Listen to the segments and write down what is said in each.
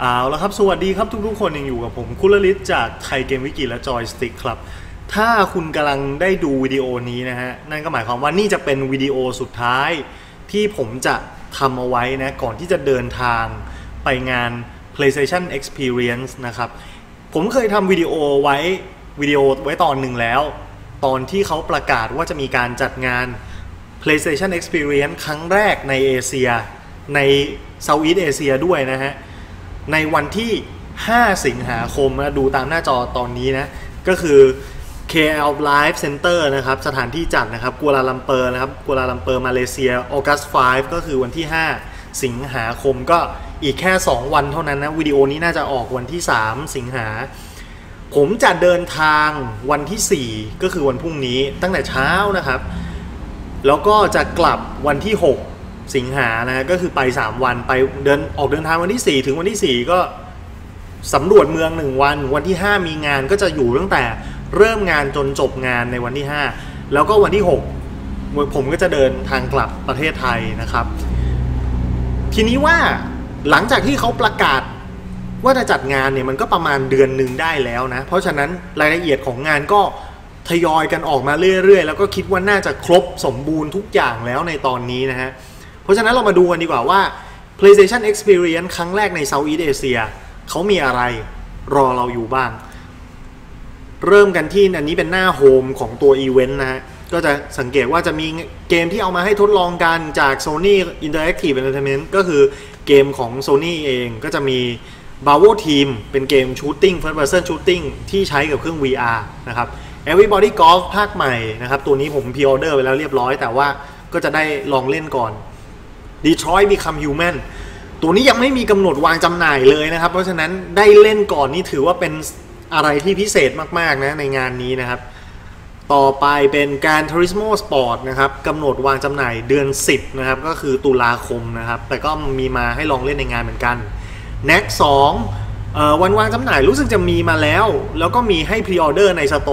เอาละครับ สวัสดีครับทุกๆ คนยังอยู่กับผมคุลลิศจากไทยเกมวิกิและจอยสติ๊กครับ ถ้าคุณกำลังได้ดูวิดีโอนี้นะฮะ นั่นก็หมายความว่านี่จะเป็นวิดีโอสุดท้ายที่ผมจะทำเอาไว้นะ ก่อนที่จะเดินทางไปงาน PlayStation Experience นะครับ ผมเคยทำวิดีโอไว้วิดีโอไว้ตอนหนึ่งแล้ว ตอนที่เขาประกาศว่าจะมีการจัดงาน PlayStation Experience ครั้งแรกในเอเชียใน Southeast Asia ด้วยนะฮะ ในวันที่ 5 สิงหาคมนะดูตามหน้าจอตอนนี้นะ ก็คือ KL Live Center นะครับ สถานที่จัดนะครับกัวลาลัมเปอร์นะครับกัวลาลัมเปอร์มาเลเซียออกัส5ก็คือวันที่ 5 สิงหาคมก็อีกแค่ 2 วันเท่านั้นนะ วิดีโอนี้น่าจะออกวันที่ 3 สิงหา ผมจะเดินทางวันที่ 4 ก็คือวันพรุ่งนี้ตั้งแต่เช้านะครับ แล้วก็จะกลับวันที่ 6 สิงหานะก็คือไป 3 วันไปเดินออกเดินทางวันที่ 4 ถึงวันที่ 4 ก็สำรวจเมือง 1 วัน วันที่ 5 มีงานก็จะอยู่ตั้งแต่เริ่มงานจนจบงานในวันที่ 5 แล้วก็วันที่ 6 ผมก็จะเดินทางกลับประเทศไทยนะครับ ทีนี้ว่าหลังจากที่เขาประกาศว่าจะจัดงานเนี่ยมันก็ประมาณเดือนหนึ่งได้แล้วนะ เพราะฉะนั้นรายละเอียดของงานก็ทยอยกันออกมาเรื่อยๆ แล้วก็คิดว่าน่าจะครบสมบูรณ์ทุกอย่างแล้วในตอนนี้นะฮะ เพราะฉะนั้นเรามาดูกันดีกว่าว่า PlayStation Experience ครั้งแรกใน Southeast Asia เขามีอะไรรอเราอยู่บ้าง เริ่มกันที่อันนี้เป็นหน้าโฮมของตัวอีเวนต์นะฮะ ก็จะสังเกตว่าจะมีเกมที่เอามาให้ทดลองกันจาก Sony Interactive Entertainment ก็คือเกมของ Sony เองก็จะมี b a v o Team เป็นเกม Shooting First Person Shooting ที่ใช้กับเครื่อง VR นะครับ Everybody Golf ภาคใหม่นะครับ ตัวนี้ผมพ r ออเดอร์ไปแล้วเรียบร้อย แต่ว่าก็จะได้ลองเล่นก่อน Detroit Become Human ตัวนี้ยังไม่มีกำหนดวางจำหน่ายเลยนะครับ เพราะฉะนั้นได้เล่นก่อนนี่ถือว่าเป็นอะไรที่พิเศษมาก ๆ นะในงานนี้นะครับ ต่อไปเป็นการ Turismo Sport นะครับกำหนดวางจำหน่ายเดือน 10 นะครับ ก็คือตุลาคมนะครับ แต่ก็มีมาให้ลองเล่นในงานเหมือนกัน NAC 2เอ่อวันวางจำหน่ายรู้สึกจะมีมาแล้ว แล้วก็มีให้พรีออเดอร์ในสโต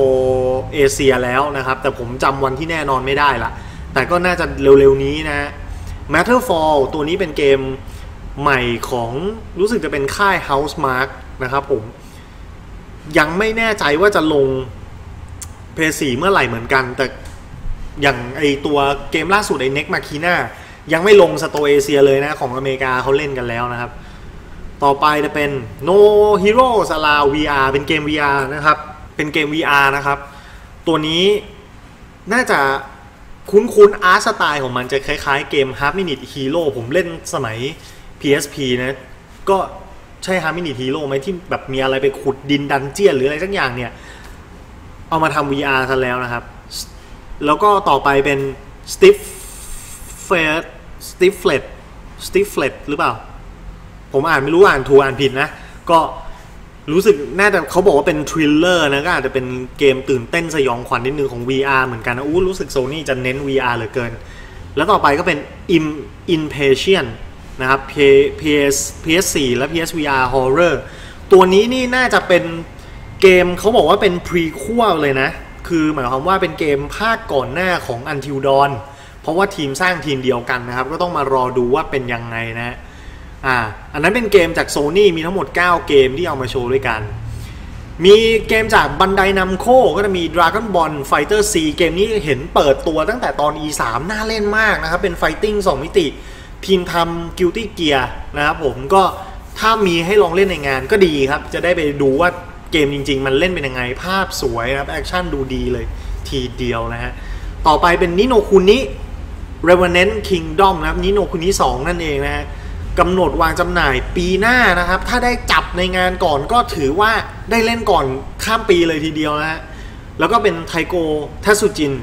เอเชียแล้วนะครับ แต่ผมจำวันที่แน่นอนไม่ได้ละแต่ก็น่าจะเร็ว ๆ นี้นะ Matterfall ตัวนี้เป็นเกมใหม่ของรู้สึกจะเป็นค่าย Housemark นะครับผม ยังไม่แน่ใจว่าจะลงเพย์สีเมื่อไหร่เหมือนกัน แต่อย่างไอตัวเกมล่าสุดไอ Next Machina ยังไม่ลงสโตเอเชียเลยนะ ของอเมริกาเขาเล่นกันแล้วนะครับ ต่อไปจะเป็น No Hero s a l a VR เป็นเกม VR นะครับ เป็นเกม VR นะครับ ตัวนี้น่าจะ คุ้นๆอาร์ตสไตล์ของมันจะคล้ายๆเกม Half Minute Hero ผมเล่นสมัย PSP นะ ก็ใช่ Half Minute Hero ไหมที่แบบมีอะไรไปขุดดินดันเจียนหรืออะไรสักอย่างเนี่ย เอามาทำ VR ซะแล้วนะครับ แล้วก็ต่อไปเป็น Stiff f e t Stiff f l e t Stiff f l e t หรือเปล่า ผมอ่านไม่รู้อ่านถูกอ่านผิดนะ ก็ รู้สึกน่าจะเขาบอกว่าเป็นทริลเลอร์นะก็อาจจะเป็นเกมตื่นเต้นสยองขวัญนิดนึงของ VR เหมือนกันนะอู้รู้สึกโซนี่จะเน้น VR เหลือเกิน แล้วต่อไปก็เป็น Im Impatient นะครับ PS PS4 และ PSVR Horror ตัวนี้นี่น่าจะเป็นเกมเขาบอกว่าเป็นพรีคัวเลยนะ คือหมายความว่าเป็นเกมภาคก่อนหน้าของ Until Dawn เพราะว่าทีมสร้างทีมเดียวกันนะครับ ก็ต้องมารอดูว่าเป็นยังไงนะ อ่าอันนั้นเป็นเกมจาก Sony มีทั้งหมด 9 เกมที่เอามาโชว์ด้วยกัน มีเกมจากบันไดนัมโคก็จะมี Dragon Ball Fighter C เกมนี้เห็นเปิดตัวตั้งแต่ตอน E3 น่าเล่นมากนะครับ เป็น Fighting 2มิติ ทีมทำ Guilty Gear นะครับผมก็ถ้ามีให้ลองเล่นในงานก็ดีครับ จะได้ไปดูว่าเกมจริง ๆ มันเล่นเป็นยังไงภาพสวยนะครับ แอคชั่นดูดีเลยทีเดียวนะฮะ ต่อไปเป็นนิโนคุนิ Revenant Kingdom นะครับนิโนคุนิ2นั่นเองนะฮะ กำหนดวางจำหน่ายปีหน้านะครับ ถ้าได้จับในงานก่อนก็ถือว่าได้เล่นก่อนข้ามปีเลยทีเดียวนะฮะแล้วก็เป็นไทโกทัสุจิน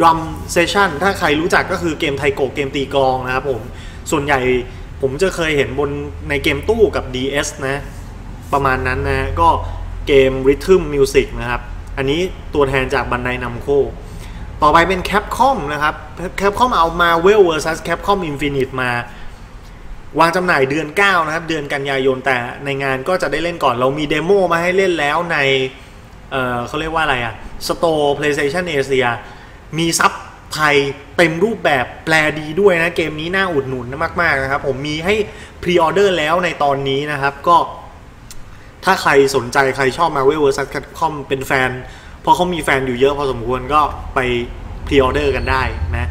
ดรัมเซชันถ้าใครรู้จักก็คือเกมไทโกเกมตีกลองนะครับผมส่วนใหญ่ผมจะเคยเห็นบนในเกมตู้กับ DS นะ ประมาณนั้นนะก็เกม Rhythm Music นะครับ อันนี้ตัวแทนจากบันไดนัมโค ต่อไปเป็น Capcom นะครับ Capcom เอา Marvel vs Capcom Infinite มา วางจำหน่ายเดือน 9 นะครับ เดือนกันยายนแต่ในงานก็จะได้เล่นก่อนเรามีเดโมมาให้เล่นแล้วในเเขาเรียกว่าอะไรอะ Store PlayStation Asia มีซับไทยเต็มรูปแบบแปลดีด้วยนะ เกมนี้น่าอุดหนุนมาก ๆ นะครับ ผมมีให้พรีออเดอร์แล้วในตอนนี้นะครับ ก็ถ้าใครสนใจใครชอบ Marvel vs Capcom เป็นแฟน เพราะเขามีแฟนอยู่เยอะพอสมควรก็ไปพรีออเดอร์กันได้นะ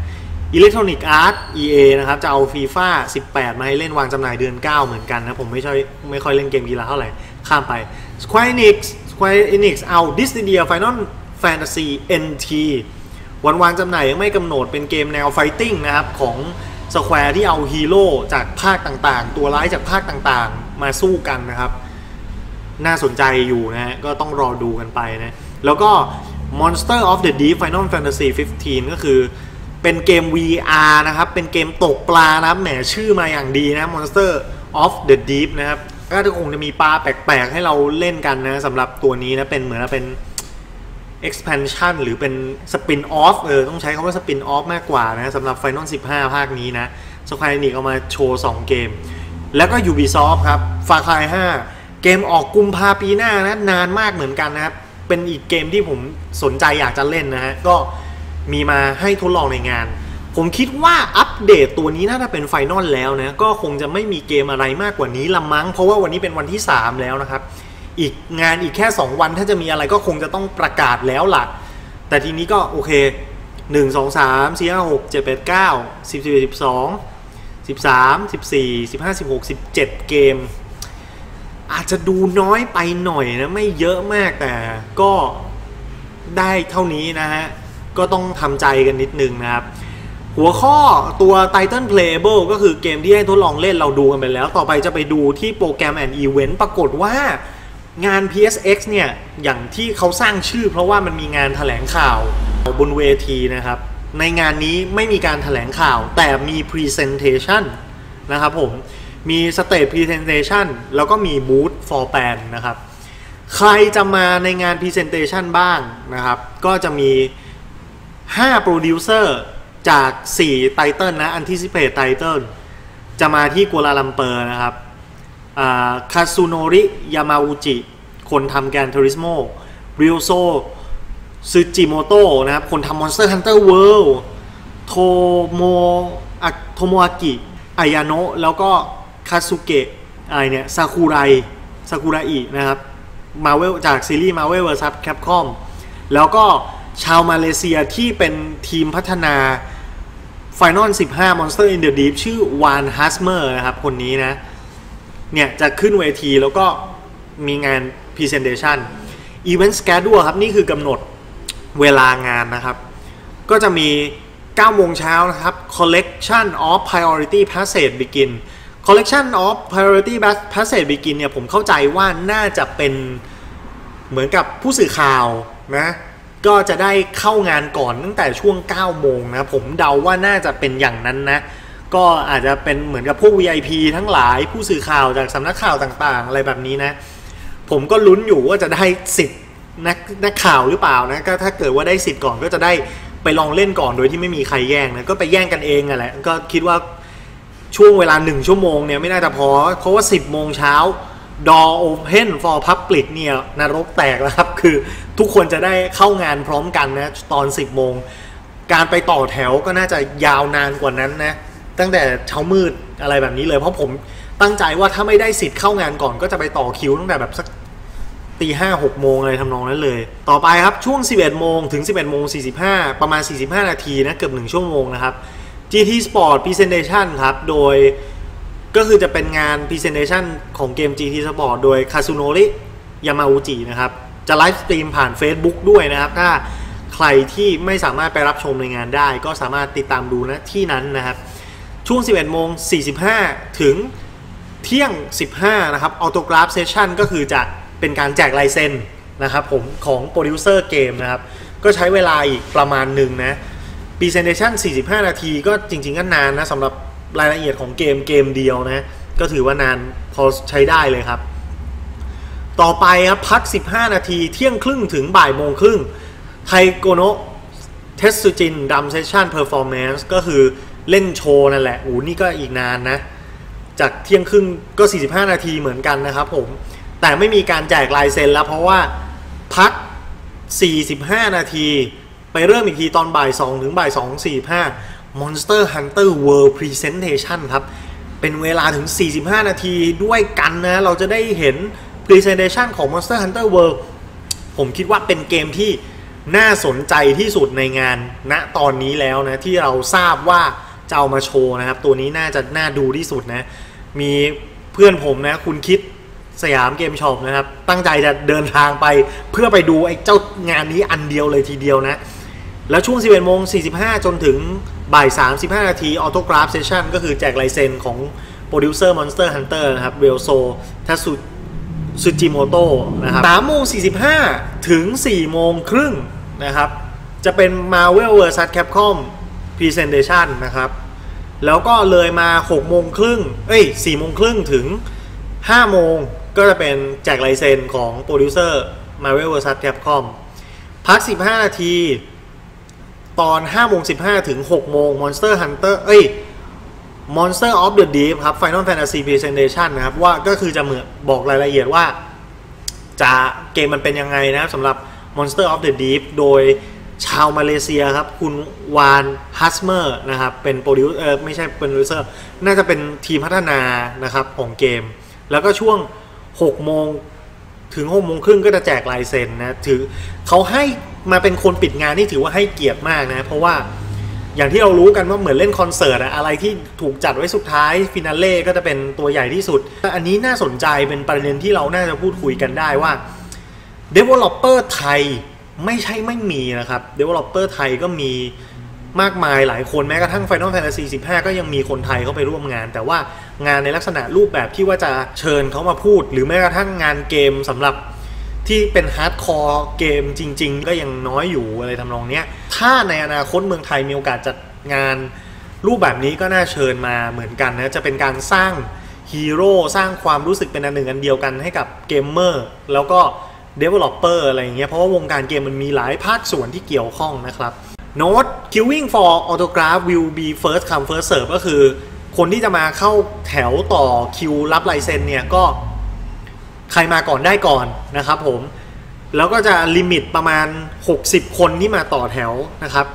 Electronic Arts EA นะครับ จะเอา FIFA 18 มาให้เล่นวางจำหน่ายเดือน 9 เหมือนกันนะ ผมไม่ค่อยไม่ค่อยเล่นเกมกีฬาเท่าไหร่ ข้ามไป Square Enix Square Enix เอา Dissidia Final Fantasy NT วันวางจำหน่ายยังไม่กำหนดเป็นเกมแนวไฟติ้งนะครับ ของ Square ที่เอาฮีโร่จากภาคต่างๆ ตัวร้ายจากภาคต่างๆ มาสู้กันนะครับ น่าสนใจอยู่นะฮะก็ต้องรอดูกันไปนะ แล้วก็ Monster of the Deep Final Fantasy 15 ก็คือ เป็นเกม VR นะครับ เป็นเกมตกปลานะครับ แหมชื่อมาอย่างดีนะ Monster of the Deep นะครับ ก็จะคงจะมีปลาแปลกๆ ให้เราเล่นกันนะสำหรับตัวนี้นะ เป็นเหมือนเป็น expansion หรือเป็น spin off เออ ต้องใช้คำว่า spin off มากกว่านะสำหรับ Final 15 ภาคนี้นะ Square Enix เอามาโชว์ 2 เกม แล้วก็ Ubisoft ครับ Far Cry 5เกมออกกุมภาปีหน้านะ นานมากเหมือนกันนะครับ เป็นอีกเกมที่ผมสนใจอยากจะเล่นนะฮะ ก็ มีมาให้ทดลองในงาน ผมคิดว่าอัปเดตตัวนี้น่าจะเป็นไฟนอลแล้วนะ ก็คงจะไม่มีเกมอะไรมากกว่านี้ละมั้ง เพราะว่าวันนี้เป็นวันที่ 3 แล้วนะครับ อีกงานอีกแค่ 2 วันถ้าจะมีอะไรก็คงจะต้องประกาศแล้วล่ะ แต่ทีนี้ก็โอเค 1 2 3 4 5 6 7 8 9 10 11 12 13 14 15 16 17 เกม อาจจะดูน้อยไปหน่อยนะ ไม่เยอะมากแต่ก็ได้เท่านี้นะฮะ ก็ต้องทำใจกันนิดนึงนะครับ หัวข้อตัว Titan Playable ก็คือเกมที่ให้ทดลองเล่นเราดูกันไปแล้ว ต่อไปจะไปดูที่โปรแกรม and Event ปรากฏว่างาน PSX เนี่ย อย่างที่เขาสร้างชื่อ เพราะว่ามันมีงานถแถลงข่าวบนเวทีนะครับ ในงานนี้ไม่มีการถแถลงข่าว แต่มี Presentation นะครับผม มีสเตจ Presentation แล้วก็มี Boot for Pan นะครับ ใครจะมาในงาน Presentation บ้างนะครับ ก็จะมี 5โปรดิวเซอร์จาก4ไตเติลนะ Anticipate ไตเติลจะมาที่กัวลาลัมเปอร์นะครับคาซูโนริ ยามาอุจิ คนทำแกนเทอริสโมริโอโซซึจิโมโตะนะครับ คนทำ Monster Hunter World โทโมโทโมอากิอายาโนะแล้วก็คาสุเกะอะไรเนี่ยซากุไรซากุระอินะครับมาเวลจากซีรีส์ Marvel vs Capcom แล้วก็ ชาวมาเลเซียที่เป็นทีมพัฒนา Final 15 Monster in the Deep ชื่อวานฮัสเมอร์นะครับ คนนี้นะ เนี่ยจะขึ้นเวทีแล้วก็มีงาน Presentation Event Schedule ครับ นี่คือกำหนดเวลางานนะครับ ก็จะมี 9 โมงเช้านะครับ Collection of Priority Passage Begin Collection of Priority Passage Begin เนี่ยผมเข้าใจว่าน่าจะเป็นเหมือนกับผู้สื่อข่าวนะ ก็จะได้เข้างานก่อนตั้งแต่ช่วง 9 โมงนะผมเดาว่าน่าจะเป็นอย่างนั้นนะ ก็อาจจะเป็นเหมือนกับพวก VIP ทั้งหลายผู้สื่อข่าวจากสำนักข่าวต่างๆ อะไรแบบนี้นะ ผมก็ลุ้นอยู่ว่าจะได้สิทธิ์นักนักข่าวหรือเปล่านะก็ถ้าเกิดว่าได้สิทธิ์ก่อนก็จะได้ไปลองเล่นก่อนโดยที่ไม่มีใครแย่งนะก็ไปแย่งกันเองอะแหละก็คิดว่าช่วงเวลาหนึ่งชั่วโมงเนี่ยไม่น่าจะพอเพราะว่า 10 โมงเช้า Door Open for Public เนี่ยนรกแตกแล้วครับ คือทุกคนจะได้เข้างานพร้อมกันนะ ตอน 10 โมง การไปต่อแถวก็น่าจะยาวนานกว่านั้นนะ ตั้งแต่เช้ามืดอะไรแบบนี้เลย เพราะผมตั้งใจว่าถ้าไม่ได้สิทธิ์เข้างานก่อนก็จะไปต่อคิวตั้งแต่แบบสักตีห้าหกโมงอะไรทำนองนั้นเลย ต่อไปครับช่วง 11 โมงถึง 11 โมง 45 ประมาณ 45 นาทีนะ เกือบ 1 ชั่วโมงนะครับ GT Sport Presentation ครับ โดย ก็คือจะเป็นงาน Presentation ของเกม GT Sport โดยคาซูโนริยามาอุจินะครับ จะไลฟ์สตรีมผ่าน Facebook ด้วยนะครับ ถ้าใครที่ไม่สามารถไปรับชมในงานได้ ก็สามารถติดตามดูนะที่นั้นนะครับ ช่วง 11โมง45 ถึงเที่ยง 15 นะครับ Autograph Session ก็คือจะเป็นการแจกลายเซ็นนะครับผมของโปรดิวเซอร์เกมนะครับ ก็ใช้เวลาอีกประมาณหนึ่งนะ Presentation 45 นาทีก็จริง ๆ ก็นานนะสำหรับ รายละเอียดของเกมเกมเดียวนะ ก็ถือว่านานพอใช้ได้เลยครับ ต่อไปครับพัก 15 นาทีเที่ยงครึ่งถึงบ่ายโมงครึ่งไทโกโนะเทสซูจินดัมเซชันเพอร์ฟอร์แมนซ์ก็คือเล่นโชว์นั่นแหละโอ้นี่ก็อีกนานนะ จากเที่ยงครึ่งก็ 45 นาทีเหมือนกันนะครับผม แต่ไม่มีการแจกลายเซ็นแล้วเพราะว่าพัก 45 นาที ไปเริ่มอีกทีตอนบ่าย 2 ถึงบ่าย 2 45 Monster Hunter World Presentation ครับ เป็นเวลาถึง 45 นาทีด้วยกันนะ เราจะได้เห็น Presentation ของ Monster Hunter World ผมคิดว่าเป็นเกมที่น่าสนใจที่สุดในงานณตอนนี้แล้วนะ ที่เราทราบว่าจะเอามาโชว์นะครับ ตัวนี้น่าจะน่าดูที่สุดนะ มีเพื่อนผมนะ คุณคิดสยามเกมช็อปนะครับ ตั้งใจจะเดินทางไปเพื่อไปดูไอ้เจ้างานนี้อันเดียวเลยทีเดียวนะ แล้วช่วง 11โมง45 จนถึงบ่าย 35 นาทีออโตกราฟเซสชั่นก็คือแจกลายเซ็นของโปรดิวเซอร์ Monster Hunter นะครับเวลโซทัสุซูจิโมโตนะครับ3โมง45 ถึง 4 โมงครึ่งนะครับ จะเป็น Marvel vs Capcom Presentation นะครับ แล้วก็เลยมา 6 โมงครึ่ง เอ้ย 4 โมงครึ่งถึง 5 โมงก็จะเป็นแจกลายเซ็นของโปรดิวเซอร์ Marvel vs Capcom พัก 15 นาที ตอน5โมง15 ถึง 6 โมง Monster Hunter เอ้ย Monster of the Deep ครับ Final Fantasy Presentation นะครับ ว่าก็คือจะเหมือนบอกรายละเอียดว่า จะเกมมันเป็นยังไงนะครับสำหรับ Monster of the Deep โดยชาวมาเลเซียครับ คุณวานฮัสเมอร์นะครับ เป็นโปรดิวเออไม่ใช่เป็นโปรดิวเซอร์ น่าจะเป็นทีมพัฒนานะครับของเกม แล้วก็ช่วง 6 โมงถึงหกโมงครึ่งก็จะแจกลายเซ็นนะ ถือเขาให้ มาเป็นคนปิดงานนี่ถือว่าให้เกียรติมากนะ เพราะว่าอย่างที่เรารู้กันว่าเหมือนเล่นคอนเสิร์ตอะอะไรที่ถูกจัดไว้สุดท้ายฟินาเล่ก็จะเป็นตัวใหญ่ที่สุด อันนี้น่าสนใจเป็นประเด็นที่เราน่าจะพูดคุยกันได้ว่า Developer ไทยไม่ใช่ไม่มีนะครับ Developer ไทยก็มีมากมายหลายคนแม้กระทั่ง Final Fantasy 15 ก็ยังมีคนไทยเข้าไปร่วมงาน แต่ว่างานในลักษณะรูปแบบที่ว่าจะเชิญเขามาพูด หรือแม้กระทั่งงานเกมสำหรับ ที่เป็นฮาร์ดคอร์เกมจริง ๆ ก็ยังน้อยอยู่อะไรทำนองเนี้ย ถ้าในอนาคตเมืองไทยมีโอกาสจัดงาน รูปแบบนี้ก็น่าเชิญมาเหมือนกันนะ จะเป็นการสร้างฮีโร่สร้างความรู้สึกเป็นอันหนึ่งอันเดียวกันให้กับเกมเมอร์แล้วก็ Developer อะไรอย่างเงี้ยเพราะว่าวงการเกมมันมีหลายภาคส่วนที่เกี่ยวข้องนะครับ Note queuing for autograph will be first come first serve ก็คือ คนที่จะมาเข้าแถวต่อคิวรับลายเซ็นเนี่ยก็ ใครมาก่อนได้ก่อนนะครับผม แล้วก็จะลิมิตประมาณ 60 คนที่มาต่อแถวนะครับ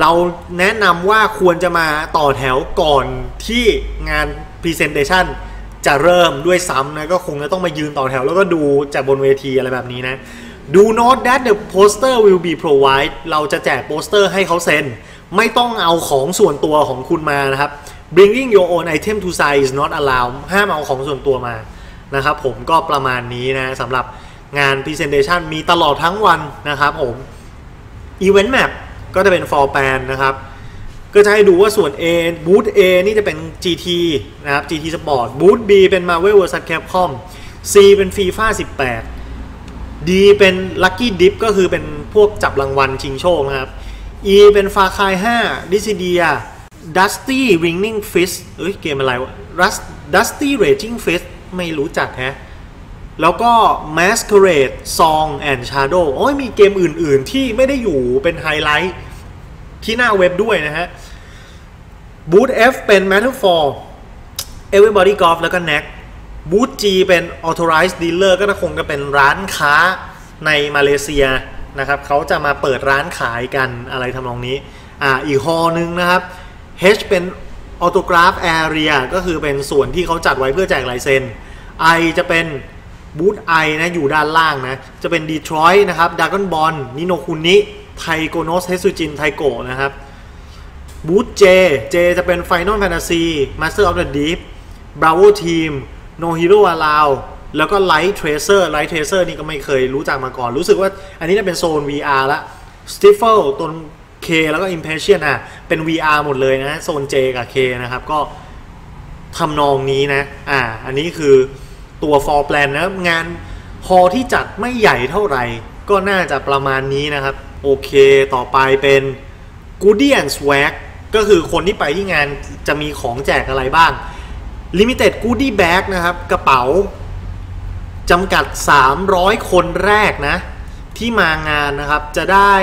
เราแนะนำว่าควรจะมาต่อแถวก่อนที่งาน Presentation จะเริ่มด้วยซ้ำนะ ก็คงจะต้องมายืนต่อแถว แล้วก็ดูจากบนเวทีอะไรแบบนี้นะ Do note that the poster will be provide เราจะแจกโปสเตอร์ให้เขาเซ็น ไม่ต้องเอาของส่วนตัวของคุณมานะครับ bringing your own item to sign is not allowed ห้ามเอาของส่วนตัวมา นะครับผมก็ประมาณนี้นะสำหรับงาน Presentation มีตลอดทั้งวันนะครับผม Event Map ก็จะเป็น for plan นะครับ ก็จะให้ดูว่าส่วน A บูธ A นี่จะเป็น GT นะครับ GT Sport บูธ B เป็น Marvel vs Capcom C เป็น FIFA 18 D เป็น Lucky Dip ก็คือเป็นพวกจับรางวัลชิงโชคนะครับ E เป็น Far Cry 5 d i s i d i a Dusty Ringing Fist เอ้ยเกมอะไรวะ Dusty Raging Fist ไม่รู้จักแฮะ แล้วก็ Masquerade Song and Shadow โอ้ยมีเกมอื่น ๆ ที่ไม่ได้อยู่เป็นไฮไลท์ที่หน้าเว็บด้วยนะฮะบูธ F เป็น Matter for Everybody Golf แล้วก็ Knack บูธ G เป็น Authorized Dealer ก็คงจะเป็นร้านค้าในมาเลเซียนะครับเขาจะมาเปิดร้านขายกันอะไรทำนองนี้ อ่าอีกฮอนึงนะครับ H เป็น Autograph Area ก็คือเป็นส่วนที่เขาจัดไว้เพื่อแจกลายเซ็น I จะเป็นบูธ I นะอยู่ด้านล่างนะ จะเป็น Detroit นะครับดากอนบอลนิโนคุนิไทโกโนสเฮสุจินไทโกนะครับบูธ J J จจะเป็น Final Fantasy Master of the Deep Bravo Team No Hero Allow แล้วก็ Light Tracer Light Tracer นี่ก็ไม่เคยรู้จักมาก่อน รู้สึกว่าอันนี้จะเป็นโซน VR ละ Stifle ตน K แล้วก็ Impatient อะ เป็น VR หมดเลยนะ โซน J กับ K นะครับ ก็ทำนองนี้นะ อ่า อันนี้คือตัว for plan นะงานฮอที่จัดไม่ใหญ่เท่าไหร่ ก็น่าจะประมาณนี้นะครับ โอเคต่อไปเป็น g o o d i a n Swag ก็คือคนที่ไปที่งานจะมีของแจกอะไรบ้าง Limited Goodie Bag นะครับ กระเป๋าจำกัด 300 คนแรกนะ ที่มางานนะครับจะได้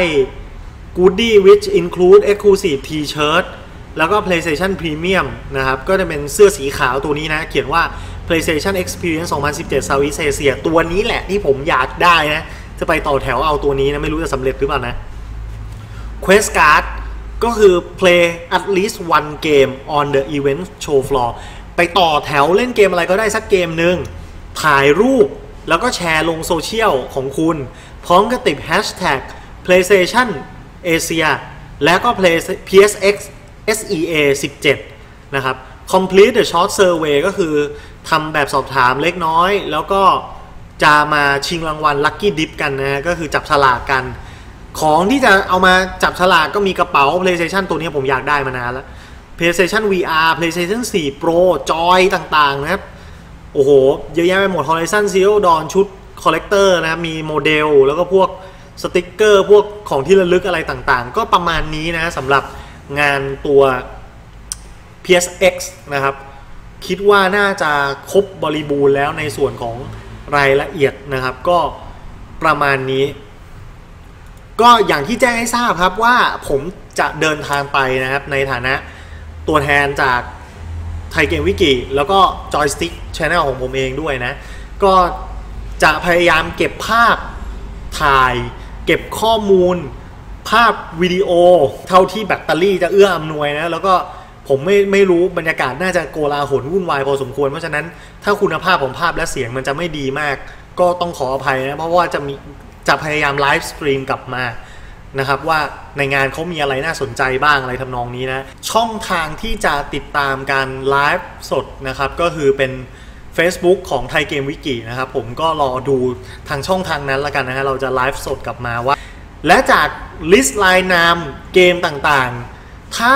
Goodie which include exclusive T-shirt แล้วก็ PlayStation Premium นะครับ ก็จะเป็นเสื้อสีขาวตัวนี้นะ เขียนว่า PlayStation Experience 2017 Southeast Asia ตัวนี้แหละที่ผมอยากได้นะ จะไปต่อแถวเอาตัวนี้นะ ไม่รู้จะสำเร็จหรือเปล่านะ Quest Card ก็คือ play at least one game on the event show floor ไปต่อแถวเล่นเกมอะไรก็ได้สักเกมหนึ่งถ่ายรูปแล้วก็แชร์ลงโซเชียลของคุณ พร้อมกับติด hashtag PlayStation Asia แล้วก็ Play PSX SEA 17 นะครับ complete the short survey ก็คือทำแบบสอบถามเล็กน้อย แล้วก็จะมาชิงรางวัล Lucky Dip กันนะ ก็คือจับฉลากกัน ของที่จะเอามาจับฉลากก็มีกระเป๋า PlayStation ตัวนี้ผมอยากได้มานานแล้ว PlayStation VR PlayStation 4 Pro จอยต่างๆ นะครับ โอ้โห เยอะแยะไปหมด Horizon Zero Dawn ชุดคอลเลกเตอร์นะครับมีโมเดล แล้วก็พวก สติกเกอร์พวกของที่ระลึกอะไรต่างๆ ก็ประมาณนี้นะสำหรับงานตัว PSX นะครับ คิดว่าน่าจะครบบริบูรณ์แล้วในส่วนของรายละเอียดนะครับ ก็ประมาณนี้ ก็อย่างที่แจ้งให้ทราบครับว่าผมจะเดินทางไปนะครับ ในฐานะตัวแทนจากไทยเกมวิกิแล้วก็จอยสติ๊กช n แนลของผมเองด้วยนะ ก็จะพยายามเก็บภาพถ่าย เก็บข้อมูล ภาพวิดีโอ เท่าที่แบตเตอรี่จะเอื้ออำนวยนะ แล้วก็ผมไม่ไม่รู้บรรยากาศน่าจะโกลาหลวุ่นวายพอสมควร เพราะฉะนั้นถ้าคุณภาพของภาพและเสียงมันจะไม่ดีมาก ก็ต้องขออภัยนะ เพราะว่าจะมีจะพยายามไลฟ์สตรีมกลับมานะครับว่าในงานเขามีอะไรน่าสนใจบ้างอะไรทำนองนี้นะ ช่องทางที่จะติดตามการไลฟ์สดนะครับ ก็คือเป็น Facebook ของไทยเกมวิกินะครับผมก็รอดูทางช่องทางนั้นละกันนะฮะเราจะไลฟ์สดกลับมาว่า และจากลิสต์ไลน์นามเกมต่างๆ ถ้า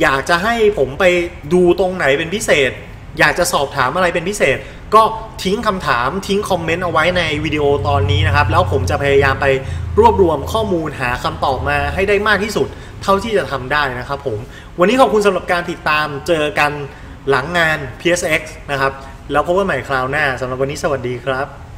อยากจะให้ผมไปดูตรงไหนเป็นพิเศษ อยากจะสอบถามอะไรเป็นพิเศษ ก็ทิ้งคำถามทิ้งคอมเมนต์เอาไว้ในวิดีโอตอนนี้นะครับ แล้วผมจะพยายามไปรวบรวมข้อมูลหาคำตอบมาให้ได้มากที่สุด เท่าที่จะทำได้นะครับผม วันนี้ขอบคุณสำหรับการติดตามเจอกันหลังงาน PSX นะครับ แล้วพบกันใหม่คราวหน้าสำหรับวันนี้สวัสดีครับ